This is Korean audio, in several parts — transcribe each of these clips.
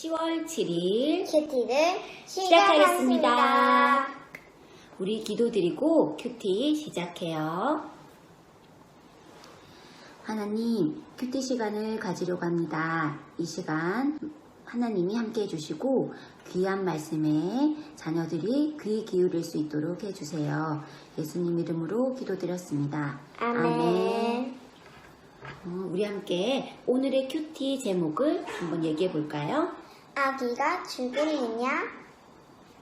7일 큐티를 시작하겠습니다. 우리 기도드리고 큐티 시작해요. 하나님, 큐티 시간을 가지려고 합니다. 이 시간 하나님이 함께 해주시고 귀한 말씀에 자녀들이 귀 기울일 수 있도록 해주세요. 예수님 이름으로 기도드렸습니다. 아멘. 어, 우리 함께 오늘의 큐티 제목을 한번 얘기해 볼까요? 아기가 죽을느냐?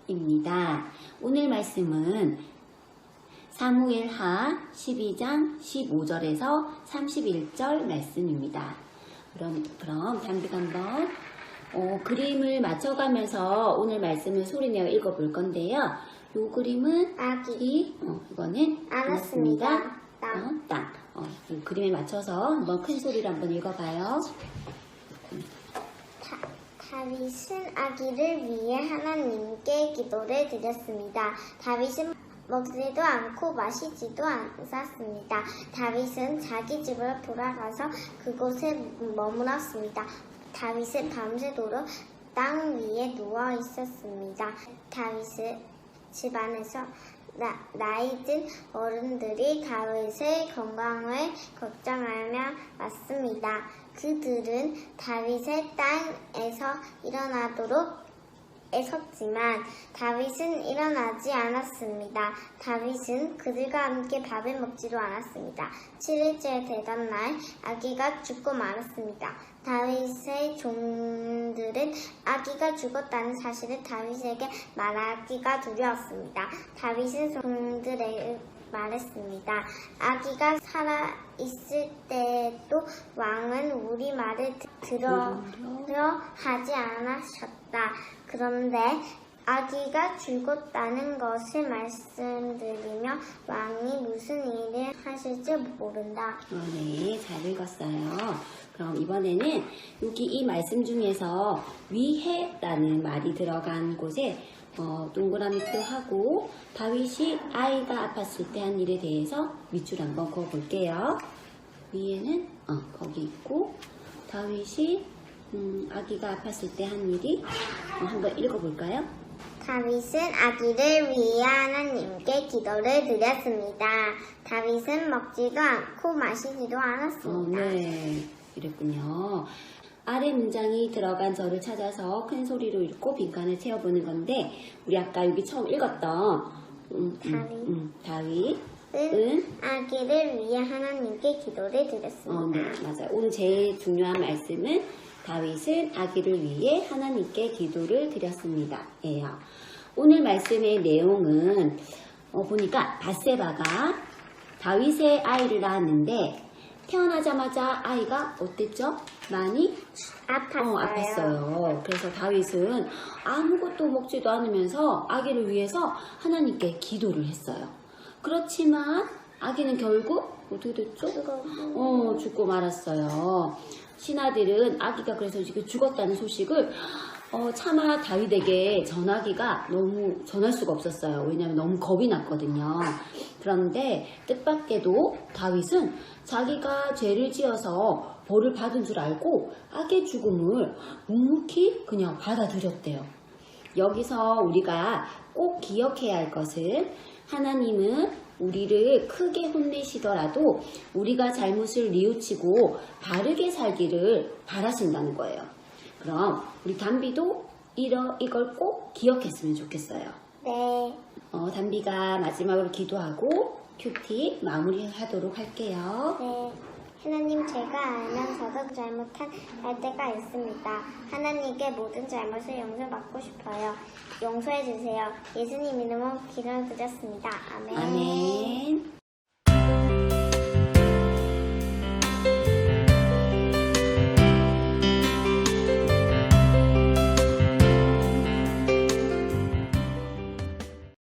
입니다. 오늘 말씀은 사무엘하 12장 15절에서 31절 말씀입니다. 그럼 그럼 담비가 한번 어, 그림을 맞춰가면서 오늘 말씀을 소리내어 읽어볼 건데요. 이 그림은 아기 이 어, 이거는 알았습니다. 땅. 어, 땅. 어, 이 그림에 맞춰서 한번 큰 소리로 한번 읽어봐요. 다, 다윗은 아기를 위해 하나님께 기도를 드렸습니다. 다윗은 먹지도 않고 마시지도 않았습니다. 다윗은 자기 집으로 돌아가서 그곳에 머물렀습니다. 다윗은 밤새도록 땅 위에 누워 있었습니다. 다윗은 집안에서 나, 나이 든 어른들이 다윗의 건강을 걱정하며 왔습니다. 그들은 다윗의 땅에서 일어나도록 애썼지만 다윗은 일어나지 않았습니다. 다윗은 그들과 함께 밥을 먹지도 않았습니다. 7일째 되던 날 아기가 죽고 말았습니다. 다윗의 종들은 아기가 죽었다는 사실을 다윗에게 말하기가 두려웠습니다. 다윗은 종들에게 말했습니다. 아기가 살아 있을 때도 왕은 우리 말을 들어 하지 않으셨다. 그런데 아기가 죽었다는 것을 말씀드리며 왕이 무슨 일을 하실지 모른다. 어, 네, 잘 읽었어요. 그럼 이번에는 여기 이 말씀 중에서 위해라는 말이 들어간 곳에 어, 동그라미 표 하고 다윗이 아이가 아팠을 때 한 일에 대해서 밑줄 한번 그어볼게요. 위에는 어, 거기 있고 다윗이 음, 아기가 아팠을 때 한 일이 어, 한번 읽어볼까요? 다윗은 아기를 위해 하나님께 기도를 드렸습니다. 다윗은 먹지도 않고 마시지도 어, 않았습니다. 네. 이랬군요. 아래 문장이 들어간 저를 찾아서 큰 소리로 읽고 빈칸을 채워보는 건데, 우리 아까 여기 처음 읽었던, 음, 음, 다윗. 음, 다윗. 은 은, 아기를 위해 하나님께 기도를 드렸습니다. 어, 네, 맞아요. 오늘 제일 중요한 말씀은 다윗은 아기를 위해 하나님께 기도를 드렸습니다. 예요. 오늘 말씀의 내용은, 어, 보니까 바세바가 다윗의 아이를 낳았는데, 태어나자마자 아이가 어땠죠? 많이 아팠어요. 어, 아팠어요. 그래서 다윗은 아무것도 먹지도 않으면서 아기를 위해서 하나님께 기도를 했어요. 그렇지만 아기는 결국 어떻게 됐죠? 어, 죽고 말았어요. 신하들은 아기가 그래서 지금 죽었다는 소식을 어, 차마 다윗에게 전하기가 너무 전할 수가 없었어요. 왜냐하면 너무 겁이 났거든요. 그런데 뜻밖에도 다윗은 자기가 죄를 지어서 벌을 받은 줄 알고 악의 죽음을 묵묵히 그냥 받아들였대요. 여기서 우리가 꼭 기억해야 할 것은 하나님은 우리를 크게 혼내시더라도 우리가 잘못을 뉘우치고 바르게 살기를 바라신다는 거예요. 그럼 우리 담비도 이러, 이걸 꼭 기억했으면 좋겠어요. 네. 어, 담비가 마지막으로 기도하고 큐티 마무리하도록 할게요. 네. 하나님 제가 알면서도 잘못한 할 때가 있습니다. 하나님께 모든 잘못을 용서받고 싶어요. 용서해 주세요. 예수님 이름으로 기도드렸습니다. 아멘. 아멘.